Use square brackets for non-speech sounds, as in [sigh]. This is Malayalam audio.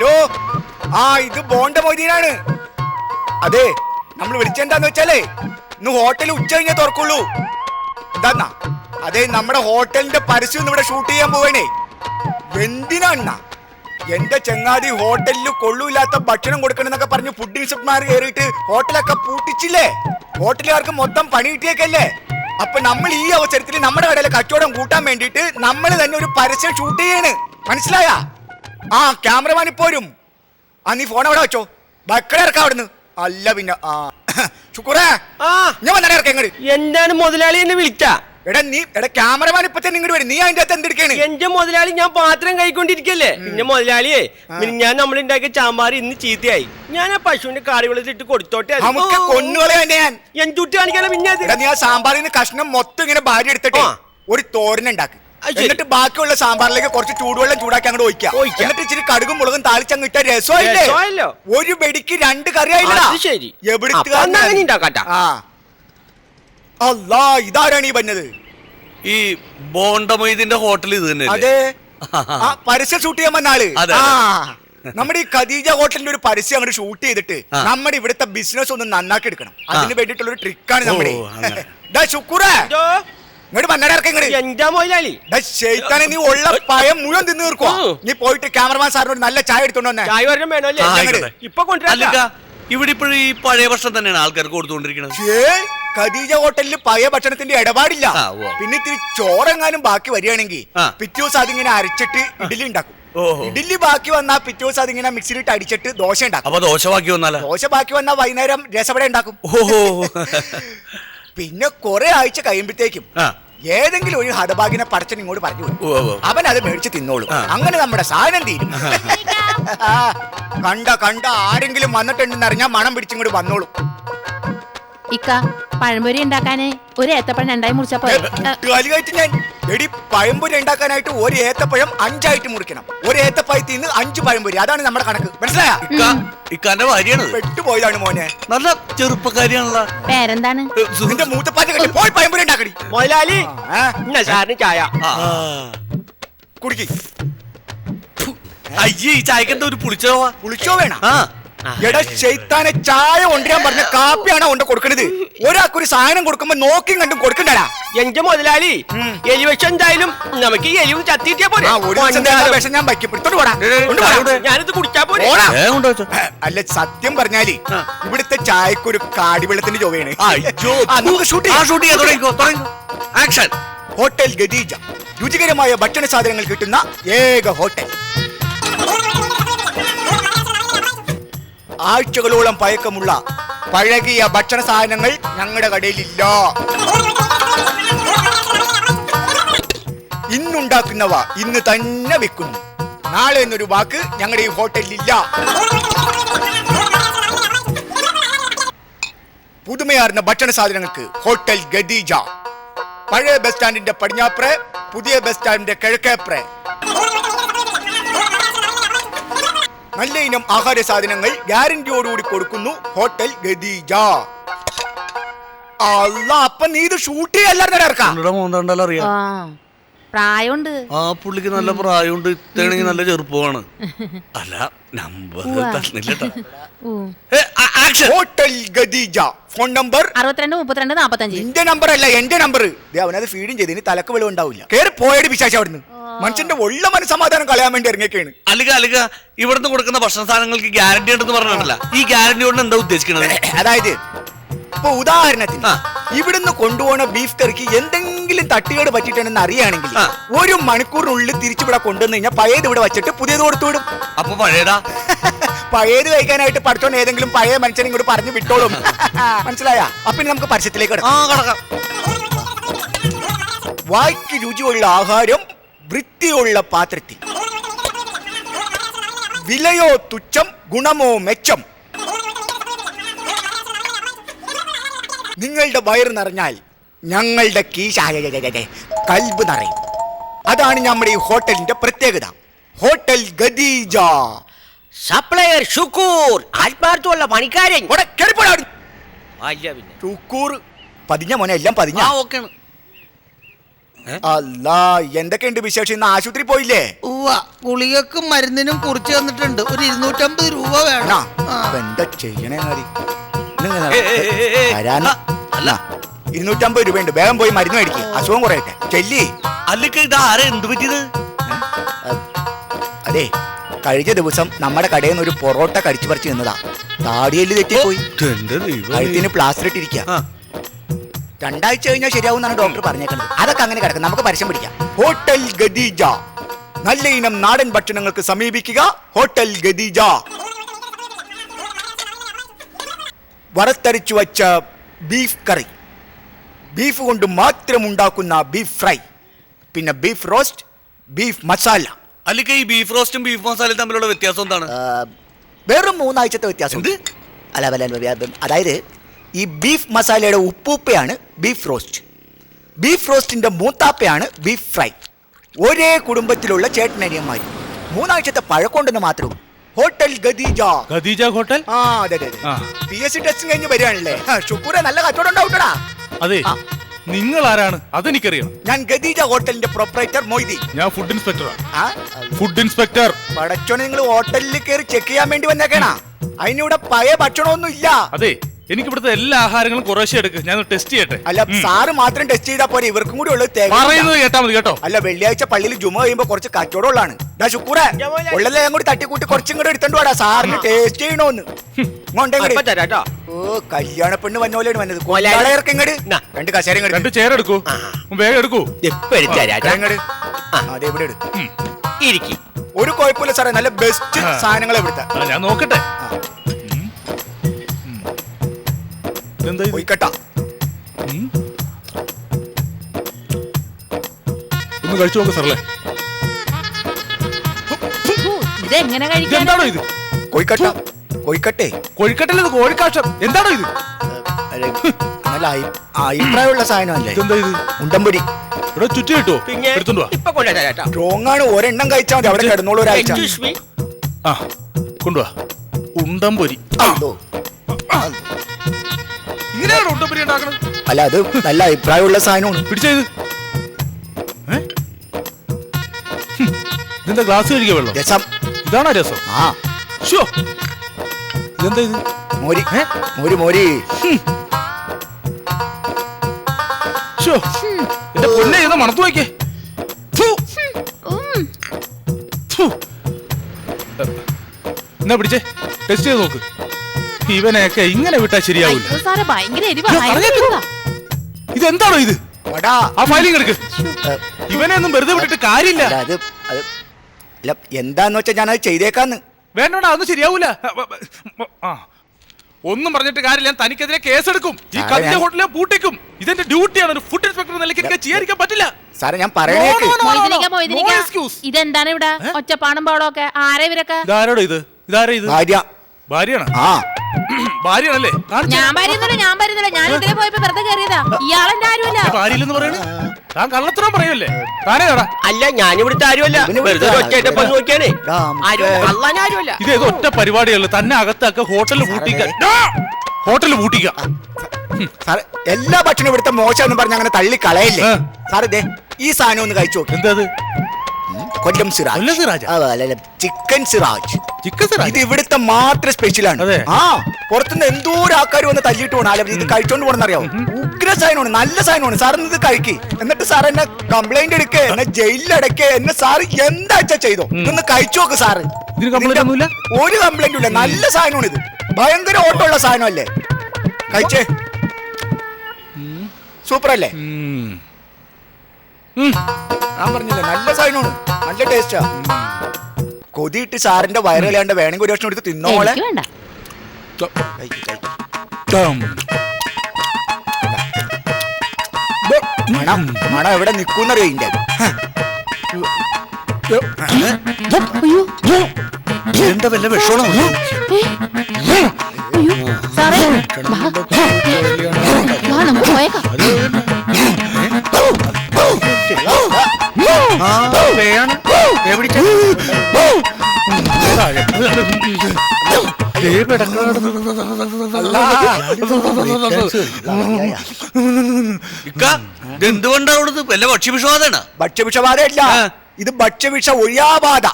ഹലോ? ആ ഇത് ബോണ്ട മൊയ്തീനാണ്. അതെ നമ്മൾ വിളിച്ചെന്താന്ന് വെച്ചാലേ ഇന്ന് ഹോട്ടൽ ഉച്ച കഴിഞ്ഞേ തുറക്കുള്ളൂ. എന്താന്നാ? അതെ നമ്മുടെ ഹോട്ടലിന്റെ പരസ്യം ഇവിടെ ഷൂട്ട് ചെയ്യാൻ പോവേണേ. എന്തിനാണ് എന്റെ ചെങ്ങാതി ഹോട്ടലിൽ കൊള്ളൂല്ലാത്ത ഭക്ഷണം കൊടുക്കണമെന്നൊക്കെ പറഞ്ഞ് ഫുഡ് ഇൻസ്പെക്ടർമാർ കയറിയിട്ട് ഹോട്ടലൊക്കെ പൂട്ടിച്ചില്ലേ? ഹോട്ടലുകാർക്ക് മൊത്തം പണി കിട്ടിയേക്കല്ലേ? അപ്പൊ നമ്മൾ ഈ അവസരത്തിൽ നമ്മുടെ കടയിലെ കച്ചവടം കൂട്ടാൻ വേണ്ടിയിട്ട് നമ്മൾ തന്നെ ഒരു പരസ്യം ഷൂട്ട് ചെയ്യാണ്. മനസ്സിലായാ? ആ ക്യാമറമാൻ ഇപ്പോരും ആ നീ ഫോൺ അവിടെ വെച്ചോ. ബക്കളെ ഇറക്കാം അവിടുന്ന്. അല്ല പിന്നെ ആ ശുക്രേ ആ. ഞാൻ വന്നാലേ ഇറക്കാം ഇങ്ങോട്ട് എന്താണ് മുതലാളി എന്നെ വിളിച്ച? എടാ നീ എടാ ക്യാമറമാൻ ഇപ്പൊ തന്നെ ഇങ്ങോട്ട് വരും. നീ അതിന്റെ അകത്ത് എന്തെടുക്കാണ് എന്റെ മുതലാളി ഞാൻ പാത്രം കഴിക്കൊണ്ടിരിക്കല്ലേ പിന്നെ മുതലാളിയെ ഞാൻ നമ്മൾ ഉണ്ടാക്കിയ ചാമ്പാർ ഇന്ന് ചീത്തയായി. ഞാൻ ആ പശുവിന്റെ കാറി വെള്ളത്തിട്ട് കൊടുത്തോട്ടെ നമുക്ക് ഓ, കൊന്നുകളെ തന്നെ ഞാൻ? എന്തുട്ടി കാണിക്കാനാ പിന്നെ അത്? എടാ നീ ആ സാമ്പാറിൽ നിന്ന് കഷ്ണം മൊത്തം ഇങ്ങനെ ഭാര്യ എടുത്തിട്ട്. ആ. ഒരു ശരി. എന്നിട്ട് ബാക്കിയുള്ള സാമ്പാറിലേക്ക് കുറച്ച് ചൂടുവെള്ളം ചൂടാക്കി അങ്ങോട്ട് ഒഴിക്കാം. ഒഴിക്കാം. എന്നിട്ട് ഇച്ചിരി കടുകും മുളകും താളിച്ചങ്ങ് ഇട്ട രസമായില്ലേ? രസമായല്ലോ. ഒരു വെടിക്ക് രണ്ട് കറി ആയില്ല അത് ശരി. അപ്പൊ എന്നാ അങ്ങനെ ഉണ്ടാക്കാട്ടാ. ആ. അല്ലാ ഇതാരാണ് ഈ പറഞ്ഞത് ഈ ബോണ്ടമൊയ്തിന്റെ ഹോട്ടൽ ഇത് തന്നെ അതെ. [laughs] ആ പരസ്യം ഷൂട്ട് ചെയ്യാൻ വന്ന ആൾ. അതെ, ആ. നമ്മുടെ ഈ ഖദീജ ഹോട്ടലിന്റെ ഒരു പരസ്യം അങ്ങോട്ട് ഷൂട്ട് ചെയ്തിട്ട്. നമ്മുടെ ഇവിടുത്തെ ബിസിനസ് ഒന്ന് നന്നാക്കി എടുക്കണം. അതിന് വേണ്ടിട്ടുള്ള ഒരു ട്രിക്കാണ് നമ്മുടെ. ഓ, അങ്ങനെ. [laughs] ദാ ശുക്കൂറേ. ഇങ്ങോട്ട് ശൈത്താനെ നീ ഉള്ള പയം മുഴുവൻ തിന്നു നീ പോയിട്ട് ക്യാമറമാൻ സാറിന് ഒരു നല്ല ചായ എടുത്തോണ്ട് വന്നേ. ചായ വരണം വേണമല്ലേ ആ, ഞങ്ങൾ ആയിക്കോട്ടെ. ഇപ്പൊ കൊണ്ടുവരാം. ഇവിടെ ഇപ്പോഴും ഈ പഴയ ഭക്ഷണം തന്നെയാണ് ആൾക്കാർക്ക് കൊടുത്തുകൊണ്ടിരിക്കുന്നത്. ഛേ, ഖദീജ ഹോട്ടലിൽ പഴയ ഭക്ഷണത്തിന്റെ ഇടപാടില്ല. പിന്നെ ഇത്തിരി ചോറെങ്ങാനും ബാക്കി വരികയാണെങ്കിൽ പിറ്റൂസ് പിറ്റേ ദിവസം അതിങ്ങനെ അരച്ചിട്ട് ഇഡലി ഉണ്ടാക്കും. ഓഹോ. ഇഡലി ബാക്കി വന്നാ പിറ്റേ ദിവസം അതിങ്ങനെ മിക്സിയിലിട്ട് അടിച്ചിട്ട് ദോശ ഉണ്ടാക്കും. ദോശ ബാക്കി വന്നാലോ? ദോശ ബാക്കി വന്നാ വൈകുന്നേരം രസവട ഉണ്ടാക്കും. ഓഹോ. [laughs] പിന്നെ കുറെ ആഴ്ച കഴിയുമ്പോഴത്തേക്കും ഏതെങ്കിലും ഒരു ഹതഭാഗിനെ പടച്ചൻ ഇങ്ങോട്ട് പറഞ്ഞു വിടും. അവൻ അത് മേടിച്ച് തിന്നോളും. അങ്ങനെ നമ്മുടെ സാധനം തീരും. കണ്ട കണ്ട ആരെങ്കിലും വന്നിട്ടുണ്ടെന്ന് അറിഞ്ഞാൽ മണം പിടിച്ചിങ്ങോട്ട് വന്നോളും. ഇക്ക പഴംപൊരി ഉണ്ടാക്കാന് ഒരു ഏത്തപ്പഴം രണ്ടായി മുറിച്ചപ്പോ ഞാൻ എടി പഴംപൊരി ഉണ്ടാക്കാനായിട്ട് ഒരു ഏത്തപ്പഴം അഞ്ചായിട്ട് മുറിക്കണം. ഒരു ഏത്തപ്പഴത്തിൽ നിന്ന് അഞ്ച് പഴംപൊരി അതാണ് നമ്മുടെ കണക്ക്. മനസ്സിലായ? ഇക്ക ഇക്കാന്റെ ഭാര്യയാണ് പെട്ടുപോയതാണ് മോനെ. നല്ല ചെറുപ്പക്കാരിയാണല്ലോ. പേരെന്താണ്. നിന്റെ മൂത്തപ്പാറ്റ കെട്ടി പോയി പഴംപൊരി ഉണ്ടാക്കടി. ഇന്ന സാറിന് ചായ. ആ. കുടിക്ക്. അയ്യേ ഈ ചായക്കെന്താ ഒരു പുളിച്ചോവാ പുളിച്ചോ വേണം? ആ. എടാ ചായ കൊണ്ടുവരാൻ പറഞ്ഞ കാപ്പിയാണ് കൊണ്ട് കൊടുക്കണത്? ഒരാൾക്കൊരു സാധനം കൊടുക്കുമ്പോ നോക്കി കണ്ടും കൊടുക്കണ്ടടാ. എന്റെ മുതലാളി എലി എലിവശം എന്തായാലും നമുക്ക് ഈ എലിവ് ചത്തിയിട്ടേ പോലെ വിഷം ഞാൻ വയ്ക്കപ്പെടുത്തോണ്ട് പോടാ. ഞാനിത് കുടിച്ചാ പോലെ. അല്ല സത്യം പറഞ്ഞാൽ. ഇവിടുത്തെ ചായക്കൊരു കാടിവെള്ളത്തിന്റെ ചൊവ്വയാണ്. ആക്ഷൻ ഹോട്ടൽ ഗദീജ രുചികരമായ ഭക്ഷണ സാധനങ്ങൾ കിട്ടുന്ന ഏക ഹോട്ടൽ. ആഴ്ചകളോളം പഴക്കമുള്ള പഴകിയ ഭക്ഷണ സാധനങ്ങൾ ഞങ്ങളുടെ കടയിലില്ല. ഇന്നുണ്ടാക്കുന്നവ ഇന്ന് തന്നെ വെക്കുന്നു. നാളെ എന്നൊരു വാക്ക് ഞങ്ങളുടെ ഈ ഹോട്ടലിലില്ല. പുതുമയാർന്ന ഭക്ഷണ സാധനങ്ങൾക്ക് ഹോട്ടൽ ഗദീജ. പഴയ ബസ് സ്റ്റാൻഡിന്റെ പടിഞ്ഞാപ്രെ പുതിയ ബസ് സ്റ്റാൻഡിന്റെ കിഴക്കേപ്രേ. നല്ല ഇനം ആഹാര സാധനങ്ങൾ ഗ്യാരണ്ടിയോടുകൂടി കൊടുക്കുന്നു. ഹോട്ടൽ ഗദീജ. അല്ല അപ്പൊ നീ ഇത് ഷൂട്ട് ചെയ്യല്ലായിരുന്നു അറിയാം. ആ. പ്രായമുണ്ട്. ആ പുള്ളിക്ക് നല്ല പ്രായമുണ്ട്. ഇത്തണെങ്കിൽ നല്ല ചെറുപ്പമാണ്. [laughs] അല്ല നമ്പർ തന്നില്ല ഹോട്ടൽ ഗദീജ. ഫോൺ നമ്പർ അറുപത്തിരണ്ട് മുപ്പത്തിരണ്ട് നാപ്പത്തഞ്ച്. നിന്റെ നമ്പർ അല്ല എന്റെ നമ്പർ അവനത് ഫീഡും ചെയ്ത്. ഇനി തലക്ക് വെളിവ് ഉണ്ടാവില്ല. കേറി പോയടി പിശാശ അവിടുന്ന്. മനുഷ്യന്റെ ഉള്ള മനസ്സമാധാനം കളയാൻ വേണ്ടി ഇറങ്ങിയൊക്കെയാണ്. അല്ലിക അല്ലിക ഇവിടുന്ന് കൊടുക്കുന്ന ഭക്ഷണ സാധനങ്ങൾക്ക് ഗ്യാരണ്ടി ഉണ്ടെന്ന് പറഞ്ഞിട്ടില്ല. ഈ ഗ്യാരണ്ടി കൊണ്ട് എന്താ ഉദ്ദേശിക്കുന്നത് അതായത് ഇപ്പൊ ഉദാഹരണത്തിന്. ഇവിടുന്ന് കൊണ്ടുപോണ ബീഫ് കറിക്ക് എന്തെങ്കിലും തട്ടുകേട് പറ്റിയിട്ടുണ്ടെന്ന് അറിയുകയാണെങ്കിൽ ആ. ഒരു മണിക്കൂറിനുള്ളിൽ തിരിച്ചിവിടെ കൊണ്ടുവന്ന് കഴിഞ്ഞാൽ പഴയത് ഇവിടെ വെച്ചിട്ട് പുതിയത് കൊടുത്തു വിടും. അപ്പൊ പഴയതാ? [laughs] പഴയത് കഴിക്കാനായിട്ട് പഠിച്ചോണ്ട് ഏതെങ്കിലും പഴയ മനുഷ്യനെ ഇങ്ങോട്ട് പറഞ്ഞു വിട്ടോളും. [laughs] മനസ്സിലായ? അപ്പൊ ഇനി നമുക്ക് പരസ്യത്തിലേക്ക് വായ്ക്ക് രുചിയുള്ള ആഹാരം വൃത്തിയുള്ള പാത്രത്തിൽ. വിലയോ തുച്ഛം ഗുണമോ മെച്ചം? നിങ്ങളുടെ വയറ് നിറഞ്ഞാൽ ഞങ്ങളുടെ കീശ കൽബ് നിറയും. അതാണ് നമ്മുടെ ഈ ഹോട്ടലിന്റെ പ്രത്യേകത. ഹോട്ടൽ ഗദീജ. സപ്ലയർ ഷുക്കൂർ ആത്മാർത്ഥമുള്ള പണിക്കാരൻ. ഷുക്കൂർ. പതിഞ്ഞ മോനെ എല്ലാം പതിഞ്ഞ. ഓക്കെയാണ് അല്ല എന്തൊക്കെയുണ്ട് വിശേഷം? ഇന്ന് ആശുപത്രി പോയില്ലേ? ഗുളികക്കും മരുന്നിനും കുറിച്ച് തന്നിട്ടുണ്ട്. ഒരു ഇരുന്നൂറ്റമ്പത് രൂപ വേണം. എന്താ ചെയ്യണേ അല്ല. ഇരുന്നൂറ്റമ്പത് രൂപയുണ്ട്. വേഗം പോയി മരുന്ന് മേടിക്കും. അസുഖം കുറയട്ടെ. ചെല്ലി. അല്ലെങ്കിൽ ഇത് ആരെ? എന്ത് പറ്റിയത്? അതെ കഴിഞ്ഞ ദിവസം നമ്മുടെ കടയിൽ നിന്ന് ഒരു പൊറോട്ട കടിച്ചു പറിച്ചു നിന്നതാ താടിയൽ തെറ്റിപ്പോയി. കഴുത്തിന് പ്ലാസ്റ്റർ ഇട്ടിരിക്കുക. രണ്ടാഴ്ച കഴിഞ്ഞാൽ ശരിയാവും എന്നാണ് ഡോക്ടർ പറഞ്ഞേക്കുന്നത്. അതൊക്കെ അങ്ങനെ കിടക്കും. നമുക്ക് പരസ്യം പിടിക്കാം. ഹോട്ടൽ ഗദീജ. നല്ല ഇനം നാടൻ ഭക്ഷണങ്ങൾക്ക് സമീപിക്കുക. ഹോട്ടൽ ഗദീജ. വറുത്തരച്ചു വച്ച ബീഫ് കറി. ബീഫ് കൊണ്ട് മാത്രം ഉണ്ടാക്കുന്ന ബീഫ് ഫ്രൈ. പിന്നെ ബീഫ് റോസ്റ്റ് ബീഫ് മസാല. അല്ലെങ്കിൽ ഈ ബീഫ് റോസ്റ്റും ബീഫ് മസാലയും തമ്മിലുള്ള വ്യത്യാസം എന്താണ്? വെറും മൂന്നാഴ്ചത്തെ വ്യത്യാസം. അല്ല അല്ല, അതായത് ഈ ബീഫ് മസാലയുടെ ഉപ്പൂപ്പയാണ് ബീഫ് റോസ്റ്റ്. ബീഫ് റോസ്റ്റിന്റെ മൂത്താപ്പയാണ് ബീഫ് ഫ്രൈ. ഒരേ കുടുംബത്തിലുള്ള ചേട്ടനനിയന്മാർ മൂന്നാഴ്ചത്തെ പഴക്കൊണ്ടെന്ന് മാത്രം. ഹോട്ടൽ ഗദീജ. ഖദീജ ഹോട്ടൽ? ആ അതെ അതെ. പി എസ് സി ടെസ്റ്റ് കഴിഞ്ഞ് വരികയാണല്ലേ? ഷുക്കൂരെ നല്ല കച്ചവടം ഉണ്ടാവൂട്ടടാ. അതെ. നിങ്ങൾ ആരാണ് അതെനിക്കറിയണം. ഞാൻ ഗദീജ ഹോട്ടലിന്റെ പ്രൊപ്പറേറ്റർ മൊയ്തി ഞാൻ ഫുഡ് ഇൻസ്പെക്ടറാണ് ആ. ഫുഡ് ഇൻസ്പെക്ടർ പടച്ചോനെ നിങ്ങൾ ഹോട്ടലിൽ കയറി ചെക്ക് ചെയ്യാൻ വേണ്ടി വന്നേക്കണ. അതിനിവിടെ പഴയ ഭക്ഷണമൊന്നും ഇല്ല അതെ. എനിക്ക് ഇവിടുത്തെ എല്ലാ ആഹാരങ്ങളും കുറേശ്ശെ എടുക്ക്. ഞാൻ ടെസ്റ്റ് ചെയ്യട്ടെ. അല്ല സാറ് മാത്രം ടെസ്റ്റ് ചെയ്താൽ പോരെ. ഇവർക്കും കൂടി ഉള്ളത് തേങ്ങ പറയുന്നത് കേട്ടാ മതി കേട്ടോ. അല്ല വെള്ളിയാഴ്ച പള്ളിയിൽ ജുമ കഴിയുമ്പോ കുറച്ച് കച്ചവടമുള്ളതാണ്. ഡാ ശുക്കൂറ ഞാൻ ഉള്ളതെല്ലാം കൂടി തട്ടിക്കൂട്ടി കുറച്ചും കൂടെ എടുത്തോണ്ട് വാടാ. സാറിന് ടേസ്റ്റ് ചെയ്യണോന്ന്. ഇങ്ങോട്ട്. തരാട്ടോ ഓ കല്യാണ പെണ്ണ് വന്ന പോലെയാണ് വന്നത്. हाँ। ഇങ്ങട്. നാ. രണ്ട് കസേര രണ്ട് ചെയർ എടുക്കൂ. വേഗം എടുക്കൂ. ഇപ്പൊ എടുത്ത് തരാട്ടോ ഇങ്ങട്. ആ, അതെ ഇവിടെ എടു ഇരിക്കി. ഒരു കുഴപ്പമില്ല സാറേ. നല്ല ബെസ്റ്റ് സാധനങ്ങളെ സാധനങ്ങൾ ഇവിടുത്തെ. ആ, ഞാൻ നോക്കട്ടെ. ഇതെന്താ ഇത്? പോയിക്കട്ടാ. ഉം. ഒന്ന് കഴിച്ചു നോക്ക് സാറല്ലേ. ഹൂ, ഇതെങ്ങനെ കഴിക്കാൻ ഇതെന്താണോ ഇത്? കൊയ്ക്കട്ട. കൊയ്ക്കട്ടെ. കോഴിക്കട്ടല്ലേ ഇത്? കോഴിക്കാഷ്ടം. എന്താണോ ഇത്? അല്ല, നല്ല അഭിപ്രായമുള്ള സാധനമല്ലേ? ഇതെന്താ ഇത്? ഉണ്ടംപൊരി ഇവിടെ ചുറ്റി കിട്ടുമോ പിന്നെ എടുത്തോണ്ട് വാ. ഇപ്പൊ സ്ട്രോങ് ആണ് ഒരെണ്ണം കഴിച്ചാൽ മതി. അവിടെ കിടന്നോളൂ ഒരാഴ്ച. എക്സ്ക്യൂസ് മീ ആ കൊണ്ടുവാ. ഉണ്ടംപൊരി അല്ലോ. ഇങ്ങനെയാണോ ഉണ്ടംപൊരി ഉണ്ടാക്കണത്? അല്ല അത് നല്ല അഭിപ്രായമുള്ള സാധനമാണ്. പിടിച്ചത് ഇതെന്താ ഗ്ലാസ് കഴിക്കുക വെള്ളം? രസം. ഇതാണോ രസം? ആ. ഷോ ഇതെന്താ ഇത്? മോരി. മോരി മോരി. ഷോ എന്റെ പൊന്നെ ഇത് മണത്തു വയ്ക്കേ. എന്നാ പിടിച്ചേ? ടെസ്റ്റ് ചെയ്ത് നോക്ക്. ഇവനെയൊക്കെ ഇങ്ങനെ വിട്ടാ ശരിയാവില്ല അയ്യോ സാറേ ഭയങ്കര എരിവാ ഞാൻ ഭയങ്കര പറഞ്ഞേക്ക്. എരിവാ. ഇതെന്താണോ ഇത്? ഇവനെയൊന്നും ആ ഫയലിംഗ് എടുക്ക്. ഏ, ഇവനെ ഒന്നും വെറുതെ വിട്ടിട്ട് കാര്യമില്ല. അല്ല അത് അത് അല്ല എന്താന്ന് വെച്ചാ ഞാനത് ചെയ്തേക്കാന്ന്. വേണ്ടോടാ അതൊന്നും ശരിയാവൂല. ആ ഒന്നും പറഞ്ഞിട്ട് കാര്യമില്ല. ഞാൻ തനിക്കെതിരെ കേസെടുക്കും. ഈ സാറേ, കത്തിയ ഞാൻ- ഹോട്ടലിലെ പൂട്ടിക്കും. ഇതെന്റെ ഡ്യൂട്ടിയാണ്. ഒരു ഫുഡ് ഇൻസ്പെക്ടർ നിലയ്ക്ക് എനിക്ക് ചെയ്യാതിരിക്കാൻ പറ്റില്ല. സാറേ ഞാൻ പറയണേക്ക്. No, no, no. മൊയ്തനിക്ക no മൊയ്തനിക്ക excuse. ഇതെന്താണ് ഇവിടെ? ഒച്ചപ്പാടും ഒക്കെ. ആരാ ഇവരൊക്കെ? ഇതാരോടോ ഇത്? ഇതാരാ ഇത്? ഭാര്യ. ഭാര്യയാണ്? ആ. ഭാര്യയാണല്ലേ? കാണിച്ച്. ഞാൻ വരുന്നില്ല ഞാൻ വരുന്നില്ല ഞാൻ ഇതിലെ പോയപ്പോ വെറുതെ കയറിയതാ ഇയാളെന്റെ ആരുമല്ല? ഭാര്യയില്ലെന്ന് പറയണേ? താൻ കള്ളത്തരം പറയല്ലേ? അല്ല ഞാൻ ഇവിടുത്തെ ആരുമല്ല. വെറുതെ ഒറ്റയായിട്ട് ആരുമല്ല. നോക്കിയാണേ. ഡാ, ആരുമല്ല നമുക്ക് കള്ളാൻ ഇത് ഏതോ ഒറ്റ പരിപാടിയല്ല? തന്നെ അകത്താക്ക ഹോട്ടലിൽ പൂട്ടിക്കാൻ ഹോട്ടലിൽ പൂട്ടിക്ക സാറേ എല്ലാ ഭക്ഷണം ഇവിടുത്തെ മോശം പറഞ്ഞ് അങ്ങനെ തള്ളി കളയല്ലേ. സാറേ ദേ ഈ സാധനം ഒന്ന് കഴിച്ചു നോക്കി. എന്താ അത് കൊല്ലം സിറാജ്. സിറാജാ? ആ, അല്ല, അല്ല, ചിക്കൻ സിറാജ്. ചിക്കൻ സിറാജ്? ഇത് ഇവിടുത്തെ മാത്രം സ്പെഷ്യലാണ് അതെ. ആ പുറത്തുനിന്ന് എന്തോ ആൾക്കാർ വന്ന് തല്ലിട്ട് പോണ ഇത് കഴിച്ചോണ്ട് പോകണമെന്നറിയാവോ ഉഗ്ര സാധനമാണ് നല്ല സാധനമാണ് സാർ ഇത് കഴിക്കി. എന്നിട്ട് സാർ എന്നെ കംപ്ലൈന്റ് എടുക്കേ എന്നെ ജയിലിലടക്കേ എന്നെ സാർ എന്താ വെച്ചാ ചെയ്തോ? ഇതൊന്ന് കഴിച്ചു നോക്ക് സാറ് ഇതിന് complaint ഒന്നുമില്ല? ഒരു കംപ്ലൈന്റും ഇല്ല. നല്ല സാധനമാണ് ഇത്. ഭയങ്കര ഓട്ടമുള്ള സാധനമല്ലേ കഴിച്ചേ. സൂപ്പർ അല്ലേ? ഉം. ഉം. ഞാൻ പറഞ്ഞില്ല നല്ല സാധനമാണ് നല്ല ടേസ്റ്റാ. കൊതിയിട്ട് സാറിന്റെ വയറുകളാണ്ട് വേണമെങ്കിൽ ഒരു ഭക്ഷണം എടുത്ത് തിന്നോളെ. എനിക്ക് വേണ്ട. മണം മണം എവിടെ നിക്കൂന്നറിയോ ഇതിന്റെ അയ്യോ എന്താ വല്ല ഏ, അയ്യോ സാറേ. വാ. വാ നമുക്ക് പോയേക്കാം താഴെ. ദേ കിടക്കണ. അല്ല. ഇക്ക ഇത് എന്തുകൊണ്ടാ അവിടുന്ന് വല്ല ഭക്ഷ്യവിഷവാദാണ് ഭക്ഷ്യവിഷബാധയല്ല. ഇത് ഭക്ഷ്യവിഷ ഒഴിയാബാധ.